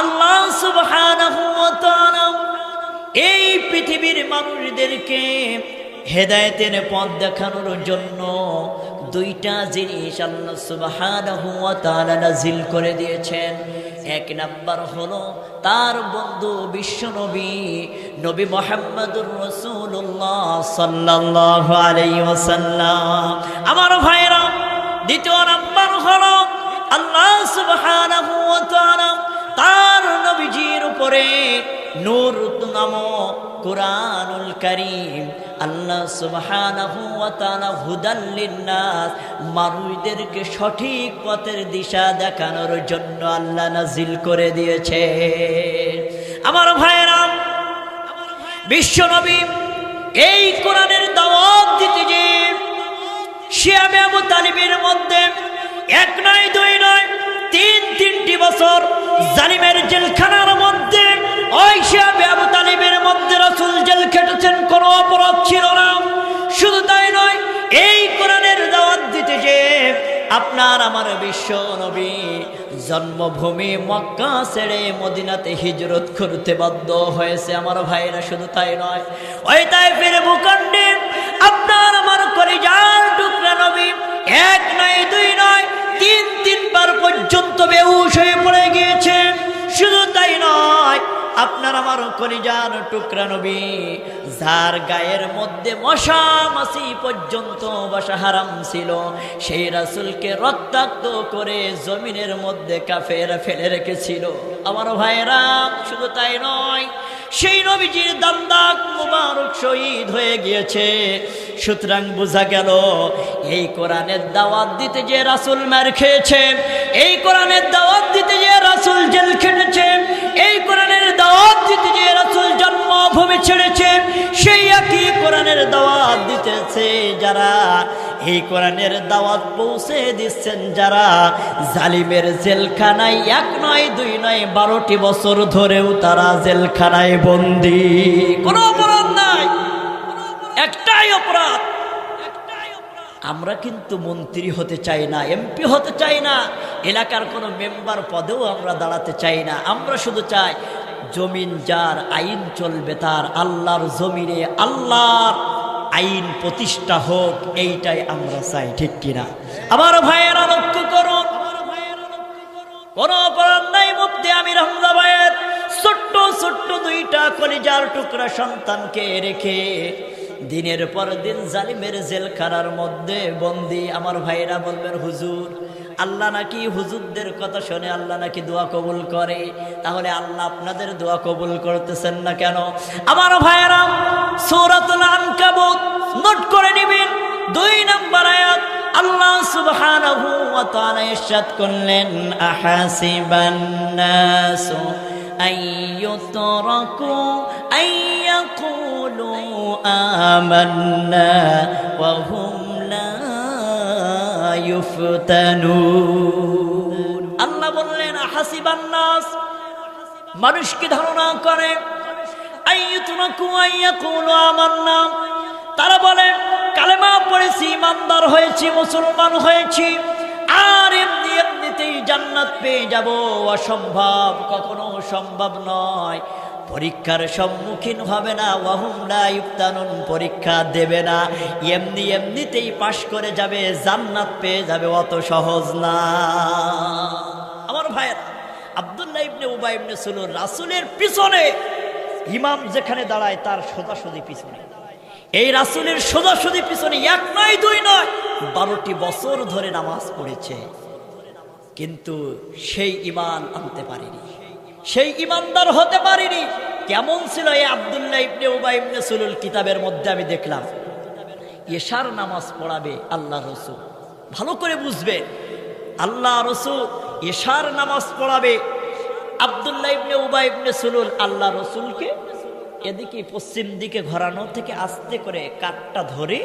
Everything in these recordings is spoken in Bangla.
আল্লাহ এই পৃথিবীর মানুষদেরকে হেদায়েতের পথ দেখানোর জন্য দুইটা জিনিস আল্লাহ নাজিল করে দিয়েছেন। এক নাম্বার হলো তার বন্ধু বিশ্বনবী নবী মোহাম্মদুর রাসূলুল্লাহ সাল্লাল্লাহু আলাইহি ওয়াসাল্লাম। আমার ভাইরা, দ্বিতীয় নাম্বার হলো আল্লাহ তাআলা তার নবীজির উপরে নূর নামক কোরআনুল করিম। আল্লাহ সুবহানাহু ওয়া তাআলা লিন্নাস, মানুষদেরকে সঠিক পথের দিশা দেখানোর জন্য আল্লাহ নাজিল করে দিয়েছে। আমার ভাইয়েরা বিশ্বনবী এই কোরআনের দাওয়াত দিতে যে শিয়াবে আবু তালিবের মধ্যে এক নয় দুই তিন, তিনটি বছর জালিমের জেলখানার মধ্যে মধ্যে রাসূল জেল অপরাধ ছিল না। শুধু তাই নয়, এই বিশ্ব নবী জন্মভূমি ছেড়ে মদিনাতে হিজরত করতে বাধ্য হয়েছে আমার ভাইরা, শুধু তাই নয়, ওই তাই ফিরে ভূখণ্ডে আপনার আমার কলিজার টুকরা নবী, এক নয়, দুই নয়, তিন তিন তিনবার পর্যন্ত বেহুশ হয়ে পড়ে গিয়েছে। শুধু তাই নয়, আপনার আমার কলিজার টুকরা নবী, যার গায়ের মধ্যে মশা মাসি পর্যন্ত বসা হারাম ছিল, সেই রাসুলকে রক্তাক্ত করে জমিনের মধ্যে কাফের ফেলে রেখেছিল। আমার ভাইয়েরা, শুধু তাই নয়, সেই নবীজির দান্দাক মুবারক শহীদ হয়ে গিয়েছে। সুতরাং বোঝা গেল, এই কোরআনের দাওয়াত দিতে যে রাসুল মার খেয়েছে, এই কোরআনের দাওয়াত দিতে যে রাসুল জেল খেটেছে, এই কোরআনের দাওয়াত দিতে যে রাসুল জন্মভূমি ছেড়েছে, সেই একই কোরআনের দাওয়াত দিতেছে যারা। এই কোরআনের দাওয়াত পৌঁছে দিচ্ছেন যারা। জালিমের জেলখানায় এক নয়, দুই নয়, বারোটি বছর ধরেও তারা জেলখানায় বন্দি। কোনো অপরাধ একটাই অপরাধ। আমরা কিন্তু মন্ত্রী হতে চাই না, এমপি হতে চাই না, এলাকার কোনো মেম্বার পদেও আমরা দাঁড়াতে চাই না। আমরা শুধু চাই জমিন যার আইন চলবে তার, আল্লাহর জমিনে আল্লাহর আইন প্রতিষ্ঠা হোক, এইটাই আমরা চাই, ঠিক কিনা? আমার ভাইয়েরা লক্ষ্য করুন। কোন অপরাধ নাই মুক্তি আমি রহমদা ভাইয়ের। ছোট্ট ছোট্ট দুইটা কলিজার টুকরা সন্তানকে রেখে দিনের পর দিন জালিমের জেলখানার মধ্যে বন্দি। আমার ভাইরা বলবেন, হুজুর, আল্লাহ নাকি হুজুরদের কথা শুনে আল্লাহ নাকি দোয়া কবুল করে? তাহলে আল্লাহ আপনাদের দোয়া কবুল করতেছেন না কেন? আমার ভাইয়েরা সৌরাতুল আনকাবুত নোট করে নিবেন। দুই নম্বর আয়াত, আল্লাহ সুবহানাহু ওয়া তাআলা ইরশাদ করলেন, আহাসিবান নাসু আইয়াকুলু আমান্না ওয়া হুম লা ইফতানুন আল্লাহ বললেন আহাসিবান নাস মানুষ কি ধারণা করে আইয়ুতরাকু আইয়াকুলু আমান্না। তারা বলে, কালেমা পড়েছি, ইমানদার হয়েছি, মুসলমান হয়েছি, আর এমনি এমনিতেই জান্নাত পেয়ে যাব। অসম্ভব, কখনো সম্ভব নয়। পরীক্ষার সম্মুখীন হবে না ওয়াহুমলা ইফতানুন, পরীক্ষা দেবে না। এমনি এমনিতেই পাশ করে যাবে, জান্নাত পেয়ে যাবে, অত সহজ না। আমার ভাইয়েরা, আবদুল্লাহ ইবনে উবাই ইবনে সুলুর রাসূলের পিছনে ইমাম যেখানে দাঁড়ায়, তার সোজাসুজি পিছনে। এই রাসুলের সোজাসুজি পিছনে এক নয়, দুই নয়, বারোটি বছর ধরে নামাজ পড়েছে। কিন্তু সেই ইমান আনতে পারেনি। সেই ইমানদার হতে পারেনি। কেমন ছিল এই আবদুল্লাহ ইবনে উবাই ইবনে সুলুল কিতাবের মধ্যে আমি দেখলাম। এশার নামাজ পড়াবে আল্লাহ রসুল। ভালো করে বুঝবে। আল্লাহ রসুল এশার নামাজ পড়াবে। আবদুল্লাহ ইবনে উবাই ইবনে সুলুল আল্লাহ রসুলকে এদিকে পশ্চিম দিকে ঘোরানো থেকে আস্তে করে কাঠটা ধরে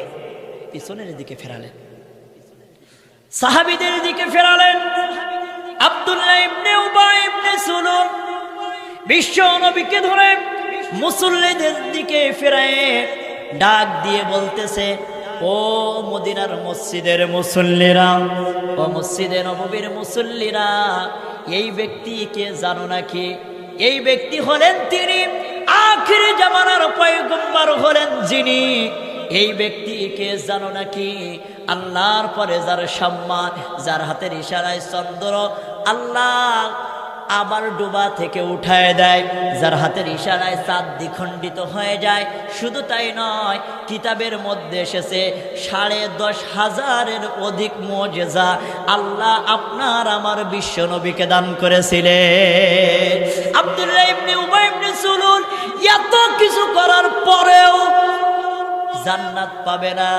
পিছনের দিকে ফেরালেন। সাহাবিদের দিকে ফেরালেন। আব্দুল্লাহ ইবনে উবাই ইবনে সুলুল বিশ্ব নবীকে ধরে মুসল্লিদের দিকে ফেরায় ডাক দিয়ে বলতেছে, ও মদিনার মসজিদের মুসল্লিরা, ও মসজিদের নববীর মুসল্লিরা, এই ব্যক্তিকে জানো নাকি? এই ব্যক্তি হলেন তিনি, আখিরি জামানার পয়গম্বর হলেন যিনি। এই ব্যক্তিকে জানো নাকি? আল্লাহর পরে যার সম্মান, যার হাতের ইশারায় চন্দ্র, আল্লাহ আবার ডুবা থেকে উঠায় দেয়। যার হাতের ইশারায় চাঁদ দ্বিখণ্ডিত হয়ে যায়। শুধু তাই নয়, কিতাবের মধ্যে এসেছে সাড়ে দশ হাজারের অধিক মজেজা। আল্লাহ আপনার আমার বিশ্ব নবীকে দান করেছিলেন। আব্দুল্লাহ এত কিছু করার পরেও জান্নাত পাবে না।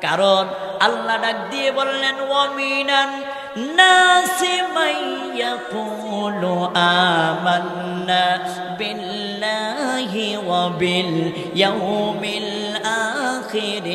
কারণ আল্লাহ ডাক দিয়ে বললেন ওয়ামিনান নাসি মাইয়াকুলু আমান্না বিল্লাহি ওয়া বিল ইয়াউমিল আখির